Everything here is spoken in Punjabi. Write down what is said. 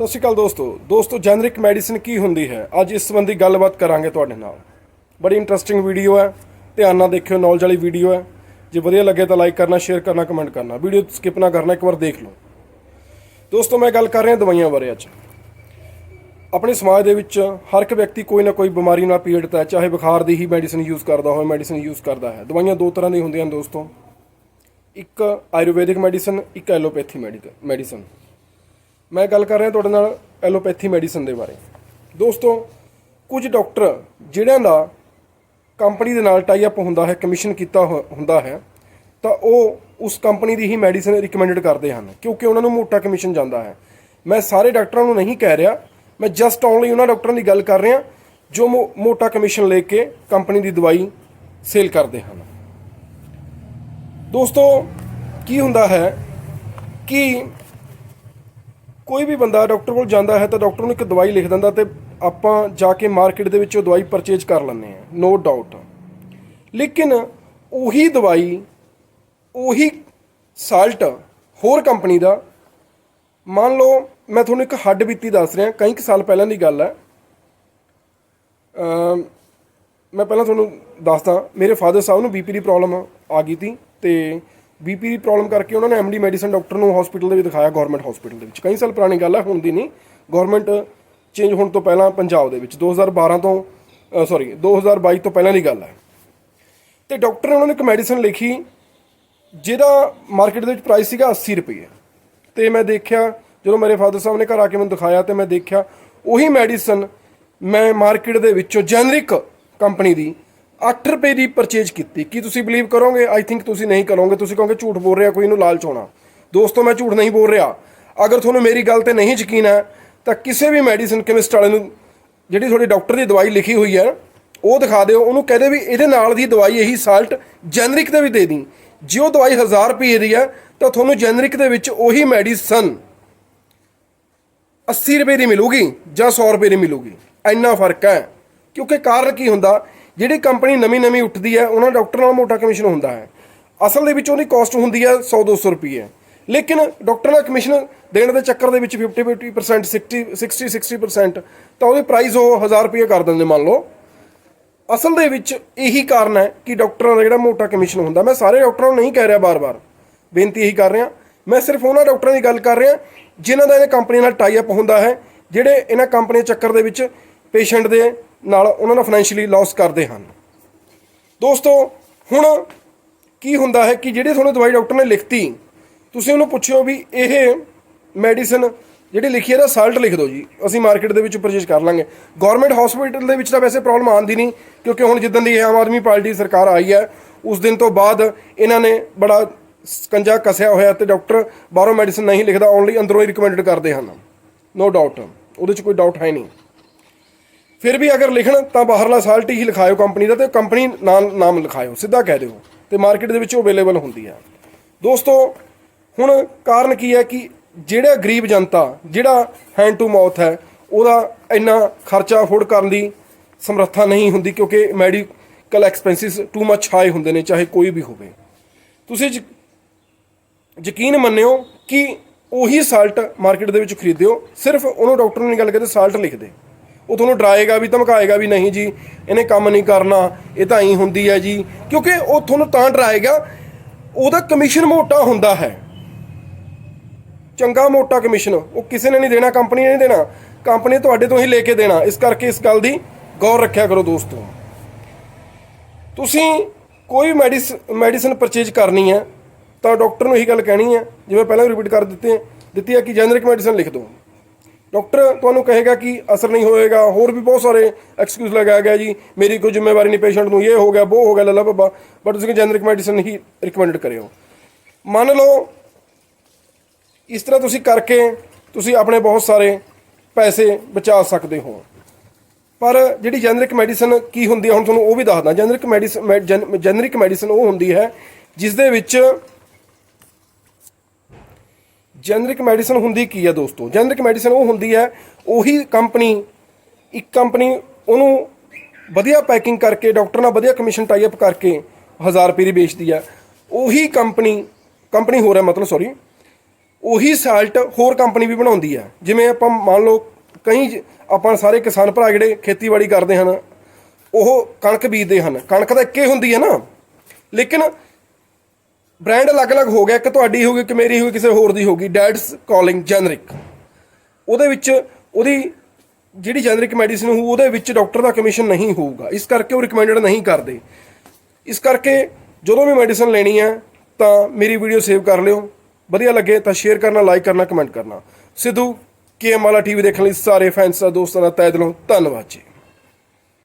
ਸਤਿ ਸ਼੍ਰੀ ਅਕਾਲ ਦੋਸਤੋ। ਦੋਸਤੋ ਜੈਨਰਿਕ ਮੈਡੀਸਿਨ ਕੀ ਹੁੰਦੀ ਹੈ? ਅੱਜ ਇਸ ਸੰਬੰਧੀ ਗੱਲਬਾਤ ਕਰਾਂਗੇ ਤੁਹਾਡੇ ਨਾਲ। ਬੜੀ ਇੰਟਰਸਟਿੰਗ ਵੀਡੀਓ ਹੈ। ਧਿਆਨ ਨਾਲ ਦੇਖਿਓ ਨੌਲੇਜ ਵਾਲੀ ਵੀਡੀਓ ਹੈ। ਜੇ ਵਧੀਆ ਲੱਗੇ ਤਾਂ ਲਾਈਕ ਕਰਨਾ ਸ਼ੇਅਰ ਕਰਨਾ ਕਮੈਂਟ ਕਰਨਾ। ਵੀਡੀਓ ਸਕਿਪ ਨਾ ਕਰਨਾ, ਇੱਕ ਵਾਰ ਦੇਖ ਲਓ। ਦੋਸਤੋ, ਮੈਂ ਗੱਲ ਕਰ ਰਿਹਾ ਦਵਾਈਆਂ ਬਾਰੇ ਅੱਜ। ਆਪਣੇ ਸਮਾਜ ਦੇ ਵਿੱਚ ਹਰ ਇੱਕ ਵਿਅਕਤੀ ਕੋਈ ਨਾ ਕੋਈ ਬਿਮਾਰੀ ਨਾਲ ਪੀੜਤ ਹੈ, ਚਾਹੇ ਬੁਖਾਰ ਦੀ ਹੀ ਮੈਡੀਸਿਨ ਯੂਜ਼ ਕਰਦਾ ਹੋਵੇ ਮੈਡੀਸਿਨ ਯੂਜ਼ ਕਰਦਾ ਹੈ। ਦਵਾਈਆਂ ਦੋ ਤਰ੍ਹਾਂ ਦੀਆਂ ਹੁੰਦੀਆਂ ਹਨ ਦੋਸਤੋ। ਇੱਕ ਆਯੁਰਵੈਦਿਕ ਮੈਡੀਸਿਨ ਇੱਕ ਐਲੋਪੈਥੀ ਮੈਡੀਕਲ ਮੈਡੀਸਿਨ ਮੈਂ ਗੱਲ ਕਰ ਰਿਹਾ ਤੁਹਾਡੇ ਨਾਲ ਐਲੋਪੈਥੀ ਮੈਡੀਸਨ ਦੇ ਬਾਰੇ। ਦੋਸਤੋ, ਕੁਝ ਡਾਕਟਰ ਜਿਹੜਿਆਂ ਦਾ ਕੰਪਨੀ ਦੇ ਨਾਲ ਟਾਈ ਅਪ ਹੁੰਦਾ ਹੈ ਕਮਿਸ਼ਨ ਕੀਤਾ ਹੋ- ਹੁੰਦਾ ਹੈ, ਤਾਂ ਉਹ ਉਸ ਕੰਪਨੀ ਦੀ ਹੀ ਮੈਡੀਸਨ ਰეკਮੈਂਡਡ ਕਰਦੇ ਹਨ, ਕਿਉਂਕਿ ਉਹਨਾਂ ਨੂੰ ਮੋਟਾ ਕਮਿਸ਼ਨ ਜਾਂਦਾ ਹੈ। ਮੈਂ ਸਾਰੇ ਡਾਕਟਰਾਂ ਨੂੰ ਨਹੀਂ ਕਹਿ ਰਿਹਾ, ਮੈਂ ਜਸਟ ਓਨਲੀ ਉਹਨਾਂ ਡਾਕਟਰਾਂ ਦੀ ਗੱਲ ਕਰ ਰਿਹਾ, ਜੋ ਮੋ- ਮੋਟਾ ਕਮਿਸ਼ਨ ਲੈ ਕੇ ਕੰਪਨੀ ਦੀ ਦਵਾਈ ਸੇਲ ਕਰਦੇ ਹਨ। ਦੋਸਤੋ, ਕੀ ਹੁੰਦਾ ਹੈ ਕਿ ਕੋਈ ਵੀ ਬੰਦਾ ਡਾਕਟਰ ਕੋਲ ਜਾਂਦਾ ਹੈ ਤਾਂ ਡਾਕਟਰ ਨੂੰ ਇੱਕ ਦਵਾਈ ਲਿਖ ਦਿੰਦਾ ਤੇ ਆਪਾਂ ਜਾ ਕੇ ਮਾਰਕੀਟ ਦੇ ਵਿੱਚ ਉਹ ਦਵਾਈ ਪਰਚੇਜ ਕਰ ਲੈਂਦੇ ਆ ਨੋ ਡਾਊਟ ਲੇਕਿਨ ਉਹੀ ਦਵਾਈ, ਉਹੀ ਸਾਲਟ ਹੋਰ ਕੰਪਨੀ ਦਾ, ਮੰਨ ਲਓ ਮੈਂ ਤੁਹਾਨੂੰ ਇੱਕ ਹੱਡ ਬੀਤੀ ਦੱਸ ਰਿਹਾ, ਕਈ ਕੁ ਸਾਲ ਪਹਿਲਾਂ ਦੀ ਗੱਲ ਹੈ। ਮੈਂ ਪਹਿਲਾਂ ਤੁਹਾਨੂੰ ਦੱਸਦਾ, ਮੇਰੇ ਫਾਦਰ ਸਾਹਿਬ ਨੂੰ ਬੀਪੀ ਦੀ ਪ੍ਰੋਬਲਮ ਆ ਗਈ ਸੀ ਤੇ ਬੀਪੀ ਦੀ ਪ੍ਰੋਬਲਮ ਕਰਕੇ ਉਹਨਾਂ ਨੇ ਐਮਡੀ ਮੈਡੀਸਨ ਡਾਕਟਰ ਨੂੰ ਹਸਪੀਟਲ ਦੇ ਵਿੱਚ ਦਿਖਾਇਆ ਗਵਰਨਮੈਂਟ ਹਸਪੀਟਲ ਦੇ ਵਿੱਚ। ਕਈ ਸਾਲ ਪੁਰਾਣੀ ਗੱਲ ਹੈ ਹੁਣ ਦੀ ਨਹੀਂ। ਗਵਰਨਮੈਂਟ ਚੇਂਜ ਹੋਣ ਤੋਂ ਪਹਿਲਾਂ ਪੰਜਾਬ ਦੇ ਵਿੱਚ 2012 ਤੋਂ ਸੌਰੀ 2022 ਤੋਂ ਪਹਿਲਾਂ ਦੀ ਗੱਲ ਹੈ ਤੇ ਡਾਕਟਰ ਨੇ ਉਹਨਾਂ ਨੂੰ ਇੱਕ ਮੈਡੀਸਨ ਲਿਖੀ, ਜਿਹਦਾ ਮਾਰਕੀਟ ਦੇ ਵਿੱਚ ਪ੍ਰਾਈਸ ਸੀਗਾ 80 ਰੁਪਏ। ਤੇ ਮੈਂ ਦੇਖਿਆ, ਜਦੋਂ ਮੇਰੇ ਫਾਦਰ ਸਾਹਿਬ ਨੇ ਘਰ ਆ ਕੇ ਮੈਨੂੰ ਦਿਖਾਇਆ, ਤੇ ਮੈਂ ਦੇਖਿਆ, ਉਹੀ ਮੈਡੀਸਨ ਮੈਂ ਮਾਰਕੀਟ ਦੇ ਵਿੱਚੋਂ ਜੈਨਰਿਕ ਕੰਪਨੀ ਦੀ 8 ਰੁਪਏ ਦੀ ਪਰਚੇਜ ਕੀਤੀ। ਕੀ ਤੁਸੀਂ ਬਲੀਵ ਕਰੋਗੇ? ਆਈ ਥਿੰਕ ਤੁਸੀਂ ਨਹੀਂ ਕਰੋਗੇ। ਤੁਸੀਂ ਕਹੋਗੇ ਝੂਠ ਬੋਲ ਰਿਹਾ, ਕੋਈ ਇਹਨੂੰ ਲਾਲਚ ਹੋਣਾ। ਦੋਸਤੋ, ਮੈਂ ਝੂਠ ਨਹੀਂ ਬੋਲ ਰਿਹਾ। ਅਗਰ ਤੁਹਾਨੂੰ ਮੇਰੀ ਗੱਲ ਤੇ ਨਹੀਂ ਯਕੀਨ ਹੈ, ਤਾਂ ਕਿਸੇ ਵੀ ਮੈਡੀਸਨ ਕੈਮਿਸਟ ਵਾਲੇ ਨੂੰ, ਜਿਹੜੀ ਤੁਹਾਡੇ ਡਾਕਟਰ ਦੀ ਦਵਾਈ ਲਿਖੀ ਹੋਈ ਹੈ, ਉਹ ਦਿਖਾ ਦਿਓ। ਉਹਨੂੰ ਕਹਦੇ ਵੀ ਇਹਦੇ ਨਾਲ ਦੀ ਦਵਾਈ ਇਹੀ ਸਾਲਟ ਜੈਨਰਿਕ ਦੇ ਵੀ ਦੇ ਦੀ। ਜੇ ਉਹ ਦਵਾਈ 1000 ਰੁਪਏ ਦੀ ਹੈ, ਤਾਂ ਤੁਹਾਨੂੰ ਜੈਨਰਿਕ ਦੇ ਵਿੱਚ ਉਹੀ ਮੈਡੀਸਨ 80 ਰੁਪਏ ਦੀ ਮਿਲੂਗੀ ਜਾਂ 100 ਰੁਪਏ ਦੀ ਮਿਲੂਗੀ। ਇੰਨਾ ਫ਼ਰਕ ਹੈ। ਕਿਉਂਕਿ ਕਾਰਨ ਕੀ ਹੁੰਦਾ? ਜਿਹੜੀ ਕੰਪਨੀ ਨਵੀਂ ਨਵੀਂ ਉੱਠਦੀ ਹੈ, ਉਹਨਾਂ ਡਾਕਟਰ ਨਾਲ ਮੋਟਾ ਕਮਿਸ਼ਨ ਹੁੰਦਾ ਹੈ। ਅਸਲ ਦੇ ਵਿੱਚ ਉਹਦੀ ਕਾਸਟ ਹੁੰਦੀ ਹੈ 100 200 ਰੁਪਏ ਲੇਕਿਨ ਡਾਕਟਰ ਨਾਲ ਕਮਿਸ਼ਨ ਦੇਣ ਦੇ ਚੱਕਰ ਦੇ ਵਿੱਚ 50 50% 60 60 60% ਤਾਂ ਉਹਦੇ ਪ੍ਰਾਈਸ ਉਹ 1000 ਰੁਪਏ ਕਰ ਦਿੰਦੇ, ਮੰਨ ਲਓ। ਅਸਲ ਦੇ ਵਿੱਚ ਇਹੀ ਕਾਰਨ ਹੈ ਕਿ ਡਾਕਟਰਾਂ ਦਾ ਜਿਹੜਾ ਮੋਟਾ ਕਮਿਸ਼ਨ ਹੁੰਦਾ, ਮੈਂ ਸਾਰੇ ਡਾਕਟਰਾਂ ਨੂੰ ਨਹੀਂ ਕਹਿ ਰਿਹਾ ਬਾਰ-ਬਾਰ। ਬੇਨਤੀ ਇਹੀ ਕਰ ਰਿਹਾ। ਮੈਂ ਸਿਰਫ ਉਹਨਾਂ ਡਾਕਟਰਾਂ ਦੀ ਗੱਲ ਕਰ ਰਿਹਾ, ਜਿਨ੍ਹਾਂ ਦਾ ਇਹਨਾਂ ਕੰਪਨੀ ਨਾਲ ਟਾਈ ਅਪ ਹੁੰਦਾ ਹੈ, ਜਿਹੜੇ ਇਹਨਾਂ ਕੰਪਨੀ ਚੱਕਰ ਦੇ ਵਿੱਚ ਪੇਸ਼ੈਂਟ ਦੇ ਨਾਲ ਉਹਨਾਂ ਨੂੰ ਫਾਈਨੈਂਸ਼ੀਅਲੀ ਲਾਸ ਕਰਦੇ ਹਨ। ਦੋਸਤੋ, ਹੁਣ ਕੀ ਹੁੰਦਾ ਹੈ ਕਿ ਜਿਹੜੀ ਤੁਹਾਨੂੰ ਦਵਾਈ ਡਾਕਟਰ ਨੇ ਲਿਖਤੀ, ਤੁਸੀਂ ਉਹਨੂੰ ਪੁੱਛਿਓ ਵੀ ਇਹ ਮੈਡੀਸਨ ਜਿਹੜੀ ਲਿਖੀ ਹੈ ਦਾ ਸਾਲਟ ਲਿਖ ਦਿਓ ਜੀ। ਅਸੀਂ ਮਾਰਕੀਟ ਦੇ ਵਿੱਚ ਪਰਚੇਜ ਕਰ ਲਾਂਗੇ। ਗਵਰਨਮੈਂਟ ਹਸਪੀਟਲ ਦੇ ਵਿੱਚ ਤਾਂ ਵੈਸੇ ਪ੍ਰੋਬਲਮ ਆਉਂਦੀ ਨਹੀਂ, ਕਿਉਂਕਿ ਹੁਣ ਜਿੱਦਣ ਦੀ ਆਮ ਆਦਮੀ ਪਾਰਟੀ ਸਰਕਾਰ ਆਈ ਹੈ, ਉਸ ਦਿਨ ਤੋਂ ਬਾਅਦ ਇਹਨਾਂ ਨੇ ਬੜਾ ਸਕੰਜਾ ਕਸਿਆ ਹੋਇਆ ਤੇ ਡਾਕਟਰ ਬਾਹਰੋਂ ਮੈਡੀਸਨ ਨਹੀਂ ਲਿਖਦਾ ਓਨਲੀ ਅੰਦਰੋਂ ਹੀ ਰਿਕਮੈਂਡਡ ਕਰਦੇ ਹਨ। ਨੋ ਡਾਊਟ ਉਹਦੇ 'ਚ ਕੋਈ ਡਾਊਟ ਹੈ ਨਹੀਂ। ਫਿਰ ਵੀ ਅਗਰ ਲਿਖਣ, ਤਾਂ ਬਾਹਰਲਾ ਸਾਲਟ ਹੀ ਲਿਖਾਇਓ ਕੰਪਨੀ ਦਾ ਤੇ ਕੰਪਨੀ ਨਾਮ ਨਾਮ ਲਿਖਾਇਓ, ਸਿੱਧਾ ਕਹਿ ਦਿਓ ਤੇ ਮਾਰਕੀਟ ਦੇ ਵਿੱਚ ਉਹ ਅਵੇਲੇਬਲ ਹੁੰਦੀ ਹੈ ਦੋਸਤੋ, ਹੁਣ ਕਾਰਨ ਕੀ ਹੈ ਕਿ ਜਿਹੜਾ ਗਰੀਬ ਜਨਤਾ, ਜਿਹੜਾ ਹੈਂਡ ਟੂ ਮਾਊਥ ਹੈ, ਉਹਦਾ ਇੰਨਾ ਖਰਚਾ ਅਫੋਰਡ ਕਰਨ ਦੀ ਸਮਰੱਥਾ ਨਹੀਂ ਹੁੰਦੀ ਕਿਉਂਕਿ medical expenses too much high ਹੁੰਦੇ ਨੇ, ਚਾਹੇ ਕੋਈ ਵੀ ਹੋਵੇ। ਤੁਸੀਂ ਯਕੀਨ ਮੰਨਿਓ ਕਿ ਉਹੀ ਸਾਲਟ ਮਾਰਕੀਟ ਦੇ ਵਿੱਚ ਖਰੀਦਿਓ, ਸਿਰਫ ਉਹਨੂੰ ਡਾਕਟਰ ਨੇ ਨਹੀਂ ਗੱਲ ਕਰਦੇ ਸਾਲਟ ਲਿਖ ਦੇ। ਉਹ ਤੁਹਾਨੂੰ ਡਰਾਏਗਾ ਵੀ, ਧਮਕਾਏਗਾ ਵੀ ਨਹੀਂ ਜੀ, ਇਹਨੇ ਕੰਮ ਨਹੀਂ ਕਰਨਾ, ਇਹ ਤਾਂ ਐਂ ਹੁੰਦੀ ਹੈ ਜੀ। ਕਿਉਂਕਿ ਉਹ ਤੁਹਾਨੂੰ ਤਾਂ ਡਰਾਏਗਾ, ਉਹਦਾ ਕਮਿਸ਼ਨ ਮੋਟਾ ਹੁੰਦਾ ਹੈ। ਚੰਗਾ ਮੋਟਾ ਕਮਿਸ਼ਨ ਉਹ ਕਿਸੇ ਨੇ ਨਹੀਂ ਦੇਣਾ ਕੰਪਨੀ ਨੇ ਨਹੀਂ ਦੇਣਾ। ਕੰਪਨੀ ਤੁਹਾਡੇ ਤੋਂ ਹੀ ਲੈ ਕੇ ਦੇਣਾ। ਇਸ ਕਰਕੇ ਇਸ ਗੱਲ ਦੀ ਗੌਰ ਰੱਖਿਆ ਕਰੋ ਦੋਸਤੋ। ਤੁਸੀਂ ਕੋਈ ਮੈਡੀਸਨ ਮੈਡੀਸਨ ਪਰਚੇਜ ਕਰਨੀ ਹੈ, ਤਾਂ ਡਾਕਟਰ ਨੂੰ ਇਹੀ ਗੱਲ ਕਹਿਣੀ ਹੈ, ਜਿਵੇਂ ਪਹਿਲਾਂ ਰਿਪੀਟ ਕਰ ਦਿੱਤੇ ਦਿੱਤੀ ਹੈ ਕਿ ਜੈਨਰਿਕ ਮੈਡੀਸਨ ਲਿਖ ਦਿਓ। ਡਾਕਟਰ ਤੁਹਾਨੂੰ ਕਹੇਗਾ ਕਿ ਅਸਰ ਨਹੀਂ ਹੋਏਗਾ, ਹੋਰ ਵੀ ਬਹੁਤ ਸਾਰੇ ਐਕਸਕਿਊਜ਼ ਲਗਾਇਆ ਗਿਆ ਜੀ। ਮੇਰੀ ਕੋਈ ਜ਼ਿੰਮੇਵਾਰੀ ਨਹੀਂ ਪੇਸ਼ੈਂਟ ਨੂੰ ਇਹ ਹੋ ਗਿਆ ਉਹ ਹੋ ਗਿਆ, ਲੱਲਾ ਬੱਬਾ। ਬਟ ਤੁਸੀਂ ਜੈਨਰਿਕ ਮੈਡੀਸਨ ਹੀ ਰეკਮੈਂਡਡ ਕਰਿਓ। ਮੰਨ ਲਓ, ਇਸ ਤਰ੍ਹਾਂ ਤੁਸੀਂ ਕਰਕੇ ਤੁਸੀਂ ਆਪਣੇ ਬਹੁਤ ਸਾਰੇ ਪੈਸੇ ਬਚਾ ਸਕਦੇ ਹੋ। ਪਰ ਜਿਹੜੀ ਜੈਨਰਿਕ ਮੈਡੀਸਨ ਕੀ ਹੁੰਦੀ ਹੈ ਹੁਣ ਤੁਹਾਨੂੰ ਉਹ ਵੀ ਦੱਸਦਾ। ਜੈਨਰਿਕ ਮੈਡੀਸਨ ਜੈਨਰਿਕ ਮੈਡੀਸਨ ਉਹ ਹੁੰਦੀ ਹੈ ਜਿਸ ਦੇ ਵਿੱਚ ਜੈਨਰਿਕ ਮੈਡੀਸਨ ਹੁੰਦੀ ਕੀ ਹੈ ਦੋਸਤੋ? ਜੈਨਰਿਕ ਮੈਡੀਸਨ ਉਹ ਹੁੰਦੀ ਹੈ, ਉਹੀ ਕੰਪਨੀ ਇੱਕ ਕੰਪਨੀ ਉਹਨੂੰ ਵਧੀਆ ਪੈਕਿੰਗ ਕਰਕੇ ਡਾਕਟਰ ਨਾਲ ਵਧੀਆ ਕਮਿਸ਼ਨ ਟਾਈ ਅਪ ਕਰਕੇ 1000 ਰੁਪਏ ਦੀ ਵੇਚਦੀ ਹੈ ਉਹੀ ਕੰਪਨੀ ਕੰਪਨੀ ਹੋਰ ਹੈ ਮਤਲਬ ਸੌਰੀ ਉਹੀ ਸਾਲਟ ਹੋਰ ਕੰਪਨੀ ਵੀ ਬਣਾਉਂਦੀ ਹੈ ਜਿਵੇਂ ਆਪਾਂ ਮੰਨ ਲਓ ਕਈ ਆਪਾਂ ਸਾਰੇ ਕਿਸਾਨ ਭਰਾ ਜਿਹੜੇ ਖੇਤੀਬਾੜੀ ਕਰਦੇ ਹਨ, ਉਹ ਕਣਕ ਬੀਜਦੇ ਹਨ। ਕਣਕ ਤਾਂ ਇੱਕੇ ਹੁੰਦੀ ਹੈ ਨਾ। ਲੇਕਿਨ ਬ੍ਰਾਂਡ ਅਲੱਗ-ਅਲੱਗ ਹੋ ਗਿਆ, ਇੱਕ ਤੁਹਾਡੀ ਹੋਗੀ ਕਿ ਮੇਰੀ ਹੋਗੀ ਕਿਸੇ ਹੋਰ ਦੀ ਹੋਗੀ ਡੈਡਸ ਕਾਲਿੰਗ ਜੈਨਰਿਕ ਉਹਦੇ ਵਿੱਚ ਉਹਦੀ ਜਿਹੜੀ ਜੈਨਰਿਕ ਮੈਡੀਸਿਨ ਹੋਊ, ਉਹਦੇ ਵਿੱਚ ਡਾਕਟਰ ਦਾ ਕਮਿਸ਼ਨ ਨਹੀਂ ਹੋਊਗਾ। ਇਸ ਕਰਕੇ ਉਹ ਰეკਮੈਂਡਡ ਨਹੀਂ ਕਰਦੇ। ਇਸ ਕਰਕੇ ਜਦੋਂ ਵੀ ਮੈਡੀਸਿਨ ਲੈਣੀ ਹੈ, ਤਾਂ ਮੇਰੀ ਵੀਡੀਓ ਸੇਵ ਕਰ ਲਿਓ। ਵਧੀਆ ਲੱਗੇ ਤਾਂ ਸ਼ੇਅਰ ਕਰਨਾ ਲਾਈਕ ਕਰਨਾ ਕਮੈਂਟ ਕਰਨਾ। ਸਿੱਧੂ ਕੇਐਮ ਵਾਲਾ ਟੀਵੀ ਦੇਖਣ ਲਈ ਸਾਰੇ ਫੈਨਸ ਦਾ, ਦੋਸਤਾਂ ਦਾ ਤਹਿ ਦਿਲੋਂ ਧੰਨਵਾਦ ਜੀ।